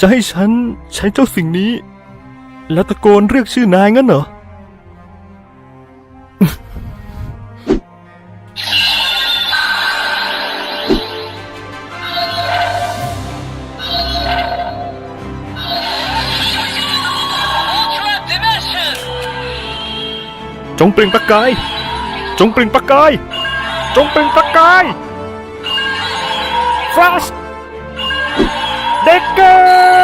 จะให้ฉันใช้เจ้าสิ่งนี้ แล้วตะโกนเรียกชื่อนายงั้นเหรอ Ultra Dimension! จงเปล่งประกาย จงเปล่งประกาย จงเปล่งประกาย ฟลัชเด็กเกอร์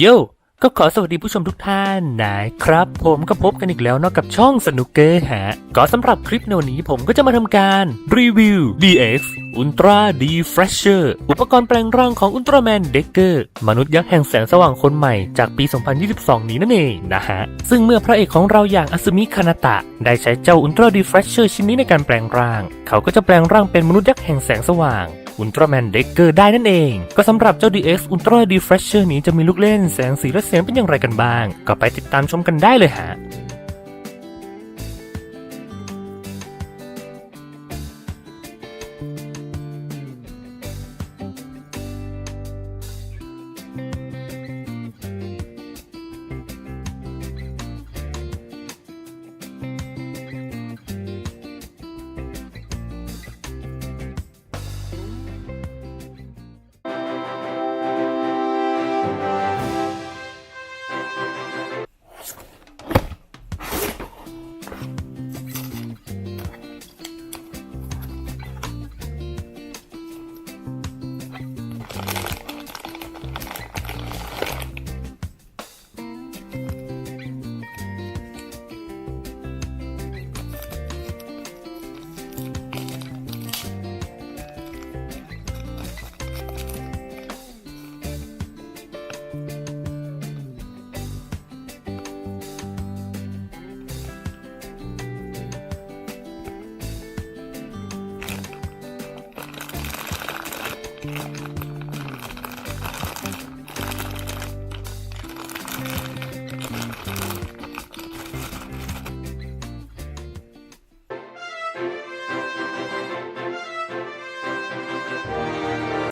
โย่ก็ขอสวัสดีผู้ชมทุกท่านนะครับ ผมก็พบกันอีกแล้วนอกกับช่องสนุกเกอร์ฮะ ก็สำหรับคลิปในวันนี้ผมก็จะมาทำการรีวิว DX Ultra D Fresher อุปกรณ์แปลงร่างของ Ultraman Decker มนุษย์ยักษ์แห่งแสงสว่างคนใหม่จากปี 2022 นี้นั่นเองนะฮะ ซึ่งเมื่อพระเอกของเราอย่างอาซึมิคานาตะ ได้ใช้เจ้า Ultra D Fresher ชิ้นนี้ในการแปลงร่าง เขาก็จะแปลงร่างเป็นมนุษย์ยักษ์แห่งแสงสว่าง อุลตร้าแมนเด็กเกอร์ได้นั่นเอง ก็สำหรับเจ้า DX Ultra Defresher นี้จะมีลูกเล่นแสงสีและเสียงเป็นอย่างไรกันบ้าง ก็ไปติดตามชมกันได้เลยฮะ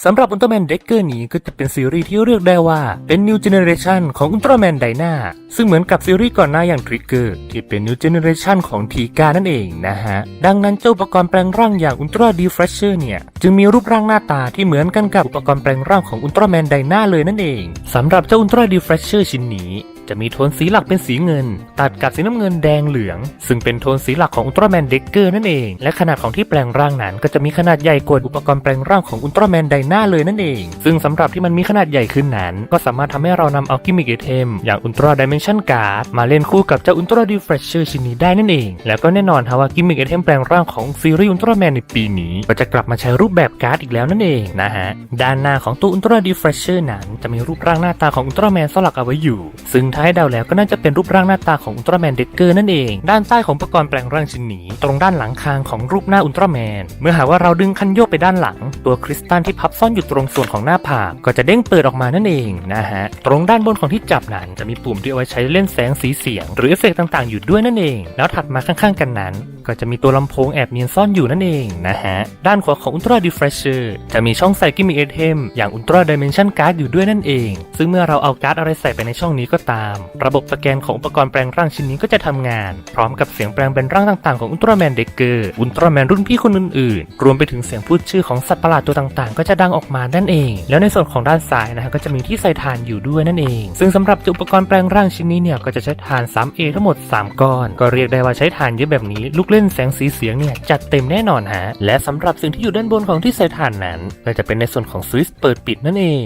สำหรับอุลตร้าแมนเด็กเกอร์นี้ก็จะเป็นซีรีส์ที่เรียกได้ว่าเป็นนิวเจเนเรชันของอุลตร้าแมนไดนาซึ่งเหมือนกับซีรีส์ก่อนหน้าอย่างทริกเกอร์ที่เป็นนิวเจเนเรชันของทีกานั่นเองนะฮะ ดังนั้นเจ้าอุปกรณ์แปลงร่างอย่างอุลตร้าดีเฟรชเชอร์เนี่ย จึงมีรูปร่างหน้าตาที่เหมือนกันกับอุปกรณ์แปลงร่างของอุลตร้าแมนไดนาเลยนั่นเองสำหรับเจ้าอุลตร้าดีเฟรชเชอร์ชิ้นนี้ จะมีโทนสีหลักเป็นสีเงิน ตัดกับสีน้ำเงินแดงเหลือง ซึ่งเป็นโทนสีหลักของอุลตร้าแมนเด็กเกอร์นั่นเอง และขนาดของที่แปลงร่างนั้น ก็จะมีขนาดใหญ่กว่าอุปกรณ์แปลงร่างของอุลตร้าแมนไดนาเลยนั่นเอง ซึ่งสำหรับที่มันมีขนาดใหญ่ขึ้นนั้น ก็สามารถทำให้เรานำเอากิมมิคไอเทมอย่างอุลตร้าดิเมนชันการ์ดมาเล่นคู่กับเจ้าอุลตร้าดีเฟรชเชอร์ชิ้นนี้ได้นั่นเอง แล้วก็แน่นอนฮะว่ากิมมิคไอเทมแปลงร่างของซีรีส์อุลตร้าแมนในปีนี้ ก็จะกลับมาใช้รูปแบบการ์ดอีกแล้วนั่นเองนะฮะด้านหน้าของตัวอุลตร้าดีเฟรชเชอร์นั้นจะมีรูปร่างหน้าตาของอุลตร้าแมนสลักเอาไว้อยู่ ซึ่งท้ายเดาแล้วก็น่าจะเป็นรูปร่างหน้าตาของอุลตร้าแมนเด็กเกอร์นั่นเอง ด้านใต้ของอุปกรณ์แปลงร่างชิ้นนี้ตรงด้านหลังคางของรูปหน้าอุลตร้าแมน เมื่อหากว่าเราดึงคันโยกไปด้านหลัง ตัวคริสตัลที่พับซ่อนอยู่ตรงส่วนของหน้าผากก็จะเด้งเปิดออกมานั่นเองนะฮะ ตรงด้านบนของที่จับนั้นจะมีปุ่มที่เอาไว้ใช้เล่นแสงสีเสียง หรือเอฟเฟกต์ต่างๆอยู่ด้วยนั่นเอง แล้วถัดมาข้างๆกันนั้นก็จะมีตัวลำโพงแอบเนียนซ่อนอยู่นั่นเองนะฮะ ด้านขวาของ Ultra Diffresher จะมีช่องใส่กิมมิคไอเทมอย่าง Ultra Dimension Card อยู่ด้วยนั่นเอง ซึ่งเมื่อเราเอาการ์ดอะไรใส่ไปในช่องนี้ก็ตามระบบสแกนของอุปกรณ์แปลงร่างชิ้นนี้ก็จะทำงาน พร้อมกับเสียงแปลงเป็นร่างต่างๆของ Ultraman Decker Ultraman รุ่นพี่คนอื่นๆ รวมไปถึงเสียงพูดชื่อของสัตว์ประหลาดตัวต่างๆ ก็จะดังออกมานั่นเอง แล้วในส่วนของด้านซ้ายนะฮะก็จะมีที่ใส่ถ่านอยู่ด้วยนั่นเอง ซึ่งสำหรับอุปกรณ์แปลงร่างชิ้นนี้เนี่ยก็จะใช้ถ่าน 3A ทั้งหมด 3 ก้อน ก็เรียกได้ว่าใช้ถ่านเยอะแบบนี้ลูกเล่นแสงสีเสียงเนี่ยจัดเต็มแน่นอนฮะและสำหรับสิ่งที่อยู่ด้านบนของที่ใส่ถ่านนั้น ก็จะเป็นในส่วนของสวิตช์เปิดปิดนั่นเอง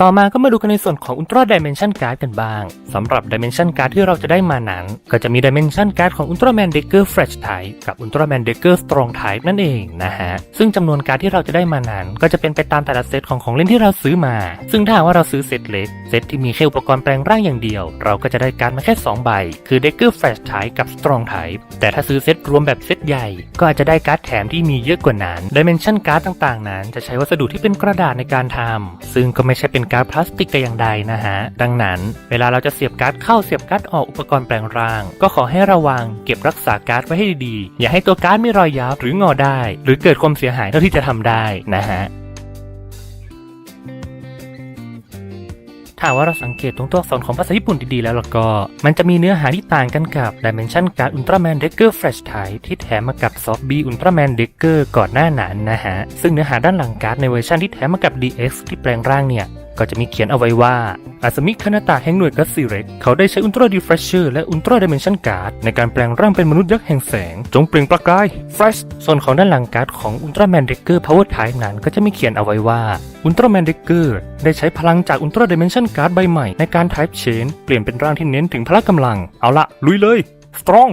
ต่อมาก็มาดูกันในส่วนของ Ultra Dimension Card กันบ้าง สำหรับ Dimension Card ที่เราจะได้มานั้น ก็จะมี Dimension Card ของ Ultraman Decker Fresh Type กับ Ultraman Decker Strong Type นั่นเองนะฮะ ซึ่งจำนวนการ์ดที่เราจะได้มานั้น ก็จะเป็นไปตามแต่ละเซตของของเล่นที่เราซื้อมา ซึ่งถ้าว่าเราซื้อเซตเล็ก เซตที่มีแค่อุปกรณ์แปลงร่างอย่างเดียว เราก็จะได้การ์ดมาแค่ 2 ใบ คือ Decker Fresh Type กับ Strong Type แต่ถ้าซื้อเซตรวมแบบเซตใหญ่ ก็อาจจะได้การ์ดแถมที่มีเยอะกว่านั้น Dimension Card ต่างๆ นั้น จะใช้วัสดุที่เป็นกระดาษในการทำซึ่งก็ไม่ใช่เป็นการ์ดพลาสติกแต่อย่างใดนะฮะดังนั้น เวลาเราจะเสียบการ์ดเข้าเสียบการ์ดออกอุปกรณ์แปลงร่าง ก็ขอให้ระวังเก็บรักษาการ์ดไว้ให้ดีๆ อย่าให้ตัวการ์ดมีรอยยับหรืองอได้ หรือเกิดความเสียหายเท่าที่จะทำได้นะฮะถ้าว่าเราสังเกตตรงตัวอักษรของภาษาญี่ปุ่นดีๆแล้วล่ะก็ มันจะมีเนื้อหาที่ต่างกันกับ Dimension Card Ultraman Decker Fresh Type ที่แถมมากับ Soft B Ultraman Decker ก่อนหน้านั้นนะฮะ ซึ่งเนื้อหาด้านหลังการ์ดในเวอร์ชันที่แถมมากับ DX ที่แปลงร่างเนี่ย ก็จะมีเขียนเอาไว้ว่าอาสมิคานาตะแห่งหน่วยกัสซิเร็กเขาได้ใช้อุลตร้าดีเฟรชเชอร์และอุลตร้าดิเมนชันการ์ดในการแปลงร่างเป็นมนุษย์ยักษ์แห่งแสง จงเปล่งประกาย Fresh ส่วนของด้านหลังการ์ดของอุลตร้าแมนเด็กเกอร์พาวเวอร์ไทป์นั้นก็จะมีเขียนเอาไว้ว่าอุลตร้าแมนเด็กเกอร์ได้ใช้พลังจากอุลตร้าดิเมนชันการ์ดใบใหม่ในการไทป์เชนเปลี่ยนเป็นร่างที่เน้นถึงพละกำลัง เอาละลุยเลย Strong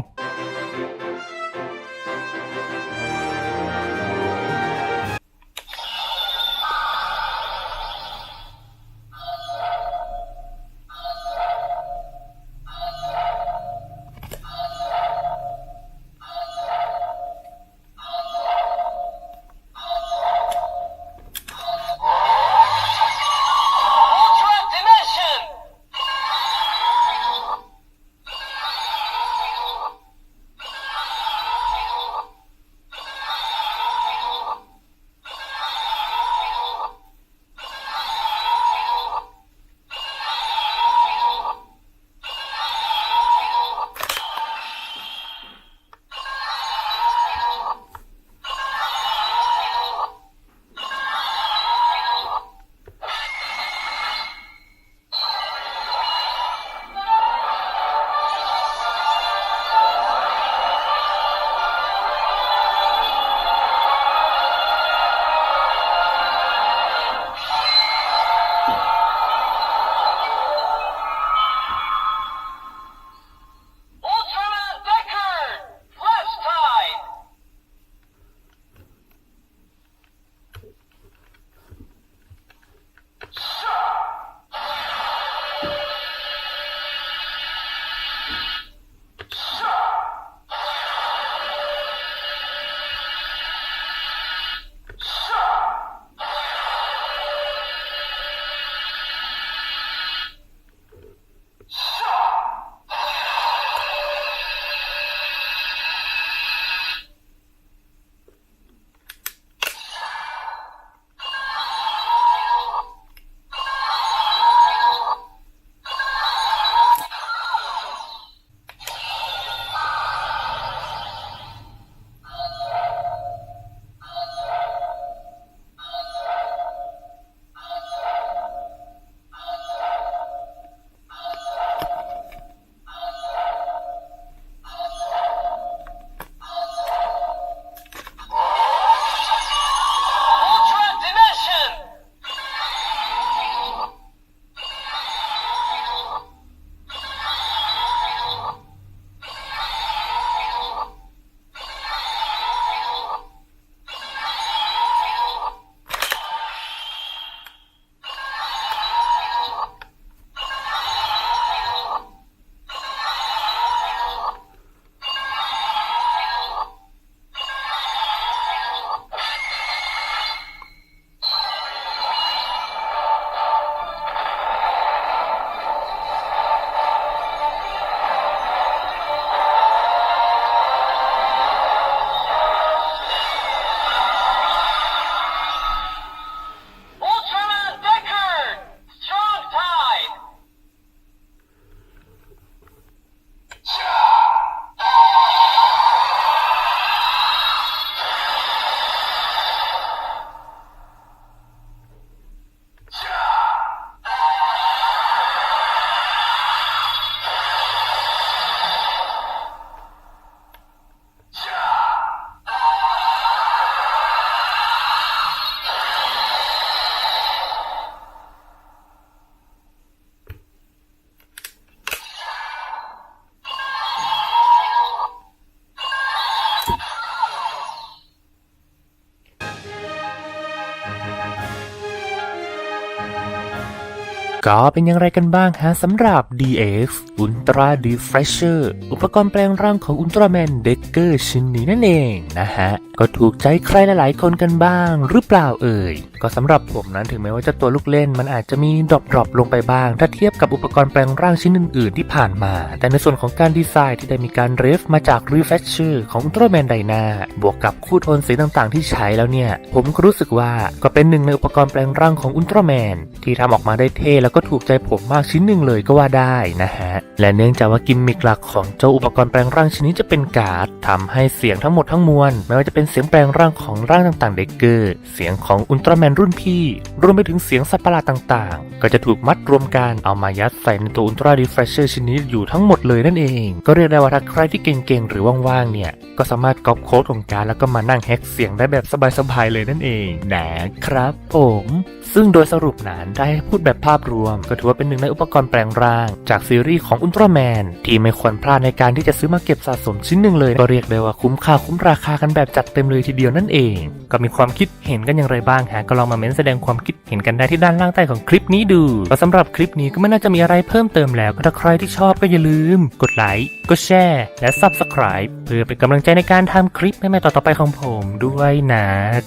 ก็เป็นอย่างไรกันบ้างฮะสำหรับ DX Ultra Refresher อุปกรณ์แปลงร่างของ Ultraman Decker ชิ้นนี้นั่นเองนะฮะ ก็ถูกใจใครหลายๆ คนกันบ้าง หรือเปล่าเอ่ย ก็สำหรับผมนั้นถึงแม้ว่าจะตัวลูกเล่น มันอาจจะมีดรอปดรอปลงไปบ้าง ถ้าเทียบกับอุปกรณ์แปลงร่างชิ้นอื่น ๆ ที่ผ่านมา แต่ในส่วนของการดีไซน์ที่ได้มีการเรฟมาจาก Refresher ของ Ultraman Dyna บวกกับคู่โทนสีต่างๆ ที่ใช้แล้วเนี่ย ผมก็รู้สึกว่าก็เป็นหนึ่งในอุปกรณ์แปลงร่างของ Ultraman ที่ทำออกมาได้เท่แล้วก็ถูกใจผมมากชิ้นหนึ่งเลยก็ว่าได้นะฮะและเนื่องจากว่ากิมมิคหลักของเจ้าอุปกรณ์แปลงร่างชิ้นนี้จะเป็นการ์ดทำให้เสียงทั้งหมดทั้งมวลไม่ว่าจะเป็นเสียงแปลงร่างของร่างต่างๆเด็กเกอร์ เสียงของอุลตร้าแมนรุ่นพี่ รวมไปถึงเสียงสัตว์ประหลาดต่างๆ ก็จะถูกมัดรวมกันเอามายัดใส่ในตัวอุลตร้าดีเฟรชเชอร์ชิ้นนี้อยู่ทั้งหมดเลยนั่นเอง ก็เรียกได้ว่าถ้าใครที่เก่งๆ หรือว่างๆ เนี่ย ก็สามารถก๊อปโค้ดของการแล้วก็มานั่งแฮกเสียงได้แบบสบายๆ เลยนั่นเองนะครับผมซึ่งโดยสรุปนั้นได้พูดแบบภาพรวม ก็ถือว่าเป็นหนึ่งในอุปกรณ์แปลงร่าง จากซีรีส์ของอุลตร้าแมนที่ไม่ควรพลาดในการที่จะซื้อมาเก็บสะสมชิ้นหนึ่งเลยก็เรียกได้ว่าคุ้มค่าคุ้มราคากันแบบจัดเต็มเลยทีเดียวนั่นเอง ก็มีความคิดเห็นกันอย่างไรบ้างฮะก็ลองมาเม้นแสดงความคิดเห็นกันได้ที่ด้านล่างใต้ของคลิปนี้ดูก็สำหรับคลิปนี้ก็ไม่น่าจะมีอะไรเพิ่มเติมแล้วก็ถ้าใครที่ชอบก็อย่าลืม กดไลค์กดแชร์และ Subscribe เพื่อเป็นกำลังใจในการทำคลิปใหม่ๆต่อๆไปของผมด้วยนะ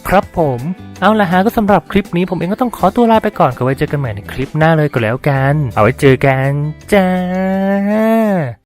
ครับผมเอาละฮะก็สำหรับคลิปนี้ผมเองก็ต้องขอตัวลาไปก่อนก็ไว้เจอกันใหม่ในคลิปหน้าเลยก็แล้วกัน เอาไว้เจอกันจ้า